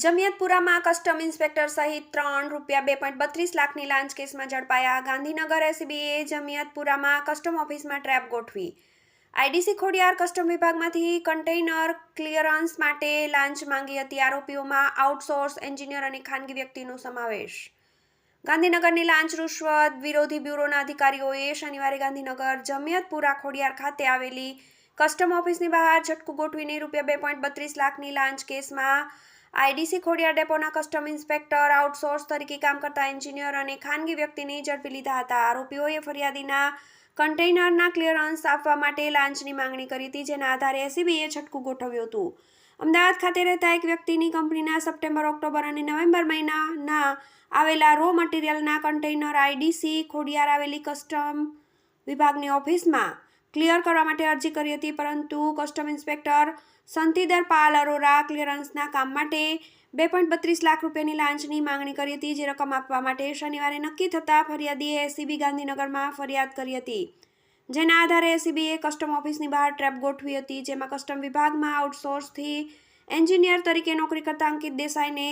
જમિયતપુરામાં custom inspector સહિત ત્રણ રૂપિયા બે પોઈન્ટ બત્રીસ લાખની લાંચ કેસમાં ઝડપાયા. ગાંધીનગર એસીબીએ જમિયતપુરામાં કસ્ટમ ઓફિસમાં ટ્રેપ ગોઠવી. આઈડીસી ખોડિયાર કસ્ટમ વિભાગમાંથી કન્ટેઇનર ક્લિયરન્સ માટે લાંચ માંગી હતી. આરોપીઓમાં આઉટસોર્સ એન્જિનિયર અને ખાનગી વ્યક્તિનો સમાવેશ. ગાંધીનગરની લાંચ રૂશ્વત વિરોધી બ્યુરોના અધિકારીઓએ શનિવારે ગાંધીનગર જમિયતપુરા ખોડિયાર ખાતે આવેલી કસ્ટમ ઓફિસની બહાર ઝટકું ગોઠવીને રૂપિયા બે પોઈન્ટ બત્રીસ લાખની લાંચ કેસમાં આઈડીસી ખોડિયાર ડેપોના કસ્ટમ ઇન્સ્પેક્ટર, આઉટસોર્સ તરીકે કામ કરતા એન્જિનિયર અને ખાનગી વ્યક્તિને ઝડપી લીધા હતા. આરોપીઓએ ફરિયાદીના કન્ટેઇનરના ક્લિયરન્સ આપવા માટે લાંચની માંગણી કરી હતી, જેના આધારે એસીબીએ છટકું ગોઠવ્યું હતું. અમદાવાદ ખાતે રહેતા એક વ્યક્તિની કંપનીના સપ્ટેમ્બર, ઓક્ટોબર અને નવેમ્બર મહિનાના આવેલા રો મટીરિયલના કન્ટેઇનર આઈડીસી ખોડિયાર આવેલી કસ્ટમ વિભાગની ઓફિસમાં ક્લિયર કરવા માટે અરજી કરી હતી, પરંતુ કસ્ટમ ઇન્સ્પેક્ટર સંતીદર પાલ અરોરા ક્લિયરન્સના કામ માટે બે પોઈન્ટ બત્રીસ લાખ રૂપિયાની લાંચની માંગણી કરી હતી, જે રકમ આપવા માટે શનિવારે નક્કી થતાં ફરિયાદીએ એસીબી ગાંધીનગરમાં ફરિયાદ કરી હતી. જેના આધારે એસીબીએ કસ્ટમ ઓફિસની બહાર ટ્રેપ ગોઠવી હતી, જેમાં કસ્ટમ વિભાગમાં આઉટસોર્સથી એન્જિનિયર તરીકે નોકરી કરતા અંકિત દેસાઈને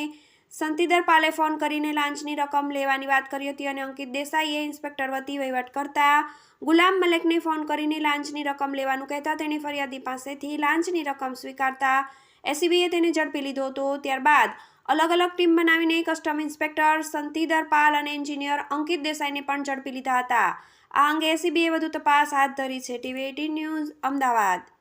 સંતીદર પાલે ફોન કરીને લાંચની રકમ લેવાની વાત કરી હતી અને અંકિત દેસાઈએ ઇન્સ્પેક્ટર વતી વહીવટ કરતા ગુલામ મલેકને ફોન કરીને લાંચની રકમ લેવાનું કહેતા તેણે ફરિયાદી પાસેથી લાંચની રકમ સ્વીકારતા એસીબીએ તેને ઝડપી લીધો હતો. ત્યારબાદ અલગ અલગ ટીમ બનાવીને કસ્ટમ ઇન્સ્પેક્ટર સંતીદર પાલ અને એન્જિનિયર અંકિત દેસાઈને પણ ઝડપી લીધા હતા. આ અંગે એસીબીએ વધુ તપાસ હાથ ધરી છે. TV eighteen news, Ahmedabad.